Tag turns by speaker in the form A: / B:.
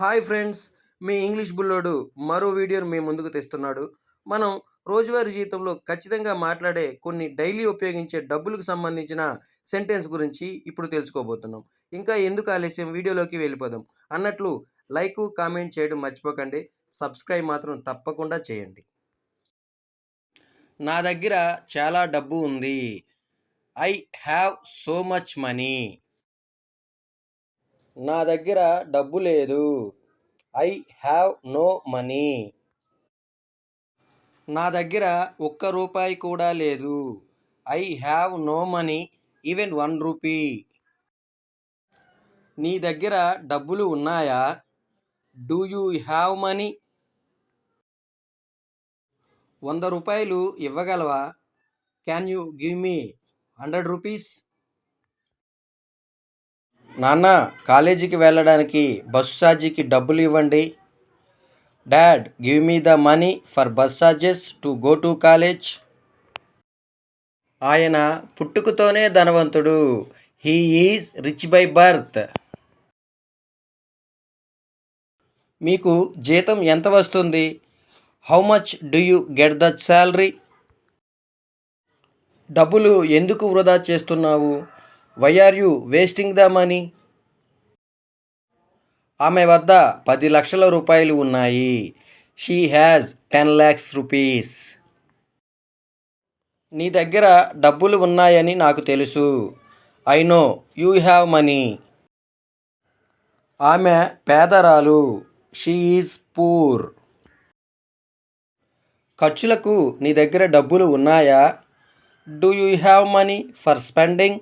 A: Hi friends మీ English బుల్లోడు మరో వీడియోను మీ ముందుకు తెస్తున్నాడు. మనం రోజువారీ జీవితంలో ఖచ్చితంగా మాట్లాడే కొన్ని డైలీ ఉపయోగించే డబ్బులకు సంబంధించిన సెంటెన్స్ గురించి ఇప్పుడు తెలుసుకోబోతున్నాం. ఇంకా ఎందుకు ఆలస్యం? వీడియోలోకి వెళ్ళిపోదాం. అన్నట్లు లైక్ కామెంట్ చేయడం మర్చిపోకండి. సబ్స్క్రైబ్ మాత్రం తప్పకుండా చేయండి. నా దగ్గర చాలా డబ్బు ఉంది. I have so much money. నా దగ్గర డబ్బు లేదు. I have no money. నా దగ్గర ఒక్క రూపాయి కూడా లేదు. I have no money even one rupee. నీ దగ్గర డబ్బులు ఉన్నాయా? Do you have money? వంద రూపాయలు ఇవ్వగలవా? Can you give me hundred rupees? నాన్న కాలేజీకి వెళ్ళడానికి బస్సు ఛార్జీకి డబ్బులు ఇవ్వండి. Dad give me the money for bus charges to go to college. ఆయన పుట్టుకతోనే ధనవంతుడు. He is rich by birth. మీకు జీతం ఎంత వస్తుంది? How much do you get the salary డబ్బులు ఎందుకు వృధా చేస్తున్నావు? Why are you wasting the money? ఆమె వద్ద పది లక్షల రూపాయలు ఉన్నాయి. She has ten lakhs rupees నీ దగ్గర డబ్బులు ఉన్నాయని నాకు తెలుసు. I know you have money ఆమె పేదరాలు. షీ ఈజ్ పూర్ ఖర్చులకు నీ దగ్గర డబ్బులు ఉన్నాయా? Do you have money for spending